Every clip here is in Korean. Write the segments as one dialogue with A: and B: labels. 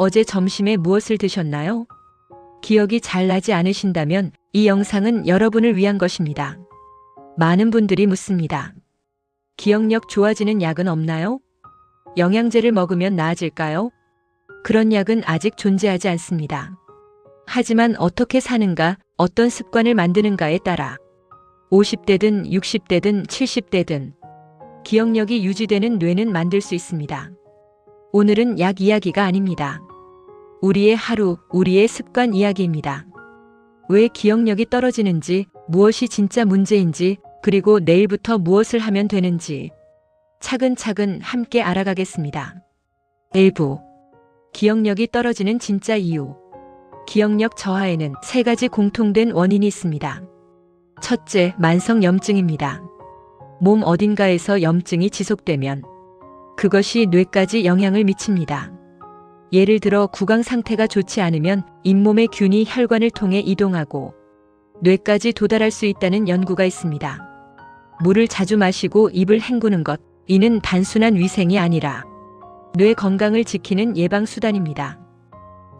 A: 어제 점심에 무엇을 드셨나요? 기억이 잘 나지 않으신다면 이 영상은 여러분을 위한 것입니다. 많은 분들이 묻습니다. 기억력 좋아지는 약은 없나요? 영양제를 먹으면 나아질까요? 그런 약은 아직 존재하지 않습니다. 하지만 어떻게 사는가, 어떤 습관을 만드는가에 따라 50대든 60대든 70대든 기억력이 유지되는 뇌는 만들 수 있습니다. 오늘은 약 이야기가 아닙니다. 우리의 하루, 우리의 습관 이야기입니다. 왜 기억력이 떨어지는지, 무엇이 진짜 문제인지, 그리고 내일부터 무엇을 하면 되는지 차근차근 함께 알아가겠습니다. 1부 기억력이 떨어지는 진짜 이유 기억력 저하에는 세 가지 공통된 원인이 있습니다. 첫째, 만성 염증입니다. 몸 어딘가에서 염증이 지속되면 그것이 뇌까지 영향을 미칩니다. 예를 들어 구강 상태가 좋지 않으면 잇몸의 균이 혈관을 통해 이동하고 뇌까지 도달할 수 있다는 연구가 있습니다. 물을 자주 마시고 입을 헹구는 것, 이는 단순한 위생이 아니라 뇌 건강을 지키는 예방수단입니다.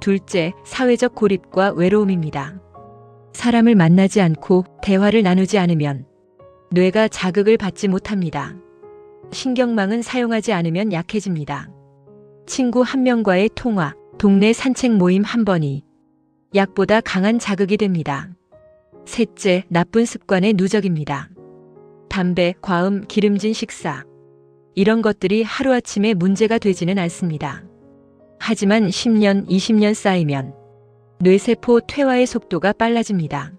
A: 둘째, 사회적 고립과 외로움입니다. 사람을 만나지 않고 대화를 나누지 않으면 뇌가 자극을 받지 못합니다. 신경망은 사용하지 않으면 약해집니다. 친구 한 명과의 통화, 동네 산책 모임 한 번이 약보다 강한 자극이 됩니다. 셋째, 나쁜 습관의 누적입니다. 담배, 과음, 기름진 식사. 이런 것들이 하루아침에 문제가 되지는 않습니다. 하지만 10년, 20년 쌓이면 뇌세포 퇴화의 속도가 빨라집니다.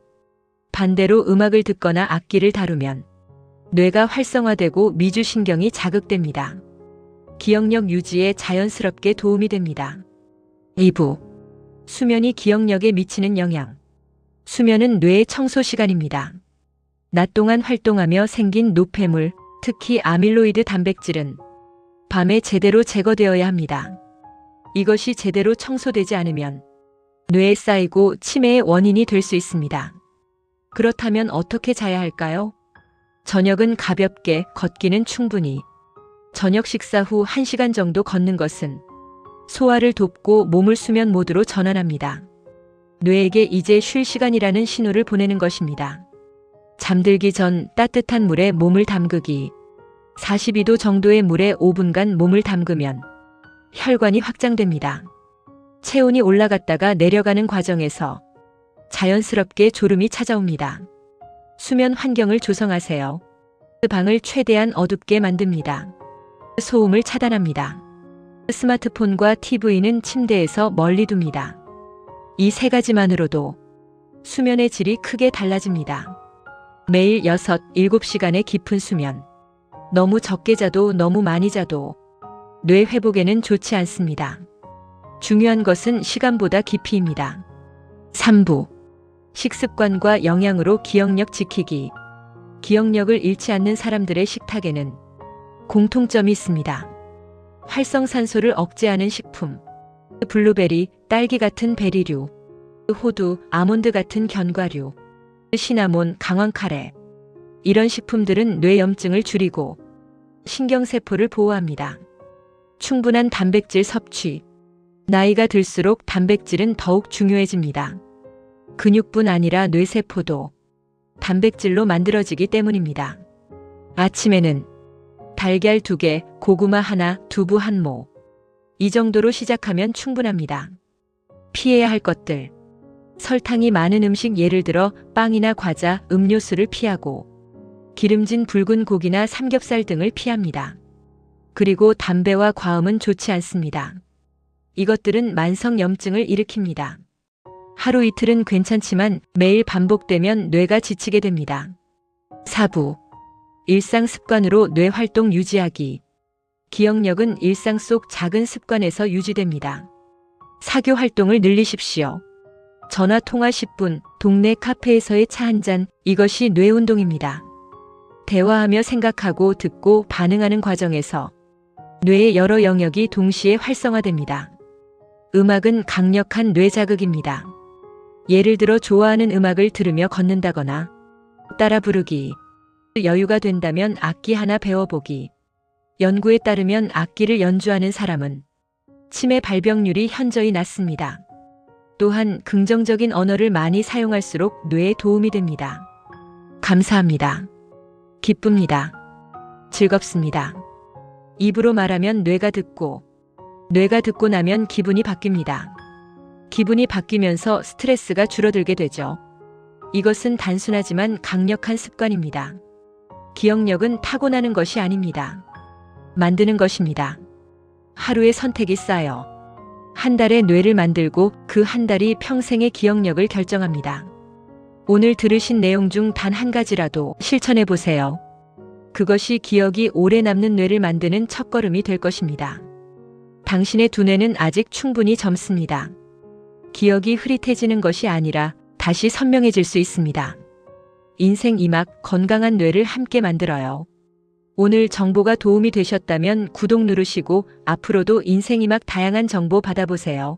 A: 반대로 음악을 듣거나 악기를 다루면 뇌가 활성화되고 미주신경이 자극됩니다. 기억력 유지에 자연스럽게 도움이 됩니다. 2부 수면이 기억력에 미치는 영향 수면은 뇌의 청소 시간입니다. 낮 동안 활동하며 생긴 노폐물, 특히 아밀로이드 단백질은 밤에 제대로 제거되어야 합니다. 이것이 제대로 청소되지 않으면 뇌에 쌓이고 치매의 원인이 될 수 있습니다. 그렇다면 어떻게 자야 할까요? 저녁은 가볍게, 걷기는 충분히. 저녁 식사 후 1시간 정도 걷는 것은 소화를 돕고 몸을 수면 모드로 전환합니다. 뇌에게 이제 쉴 시간이라는 신호를 보내는 것입니다. 잠들기 전 따뜻한 물에 몸을 담그기. 42도 정도의 물에 5분간 몸을 담그면 혈관이 확장됩니다. 체온이 올라갔다가 내려가는 과정에서 자연스럽게 졸음이 찾아옵니다. 수면 환경을 조성하세요. 방을 최대한 어둡게 만듭니다. 소음을 차단합니다. 스마트폰과 TV는 침대에서 멀리 둡니다. 이 세 가지만으로도 수면의 질이 크게 달라집니다. 매일 6, 7시간의 깊은 수면. 너무 적게 자도 너무 많이 자도 뇌 회복에는 좋지 않습니다. 중요한 것은 시간보다 깊이입니다. 3부. 식습관과 영양으로 기억력 지키기. 기억력을 잃지 않는 사람들의 식탁에는 공통점이 있습니다. 활성산소를 억제하는 식품. 블루베리, 딸기 같은 베리류. 호두, 아몬드 같은 견과류. 시나몬, 강황 카레. 이런 식품들은 뇌염증을 줄이고 신경세포를 보호합니다. 충분한 단백질 섭취. 나이가 들수록 단백질은 더욱 중요해집니다. 근육뿐 아니라 뇌세포도 단백질로 만들어지기 때문입니다. 아침에는 달걀 2개, 고구마 하나, 두부 한 모. 이 정도로 시작하면 충분합니다. 피해야 할 것들. 설탕이 많은 음식 예를 들어 빵이나 과자, 음료수를 피하고 기름진 붉은 고기나 삼겹살 등을 피합니다. 그리고 담배와 과음은 좋지 않습니다. 이것들은 만성염증을 일으킵니다. 하루 이틀은 괜찮지만 매일 반복되면 뇌가 지치게 됩니다. 4부. 일상 습관으로 뇌 활동 유지하기. 기억력은 일상 속 작은 습관에서 유지됩니다. 사교 활동을 늘리십시오. 전화 통화 10분, 동네 카페에서의 차 한 잔, 이것이 뇌 운동입니다. 대화하며 생각하고 듣고 반응하는 과정에서 뇌의 여러 영역이 동시에 활성화됩니다. 음악은 강력한 뇌 자극입니다. 예를 들어 좋아하는 음악을 들으며 걷는다거나 따라 부르기, 여유가 된다면 악기 하나 배워보기. 연구에 따르면 악기를 연주하는 사람은 치매 발병률이 현저히 낮습니다. 또한 긍정적인 언어를 많이 사용할수록 뇌에 도움이 됩니다. 감사합니다. 기쁩니다. 즐겁습니다. 입으로 말하면 뇌가 듣고, 뇌가 듣고 나면 기분이 바뀝니다. 기분이 바뀌면서 스트레스가 줄어들게 되죠. 이것은 단순하지만 강력한 습관입니다. 기억력은 타고나는 것이 아닙니다. 만드는 것입니다. 하루의 선택이 쌓여 한 달의 뇌를 만들고 그 한 달이 평생의 기억력을 결정합니다. 오늘 들으신 내용 중 단 한 가지라도 실천해 보세요. 그것이 기억이 오래 남는 뇌를 만드는 첫걸음이 될 것입니다. 당신의 두뇌는 아직 충분히 젊습니다. 기억이 흐릿해지는 것이 아니라 다시 선명해질 수 있습니다. 인생 이막 건강한 뇌를 함께 만들어요. 오늘 정보가 도움이 되셨다면 구독 누르시고 앞으로도 인생 이막 다양한 정보 받아보세요.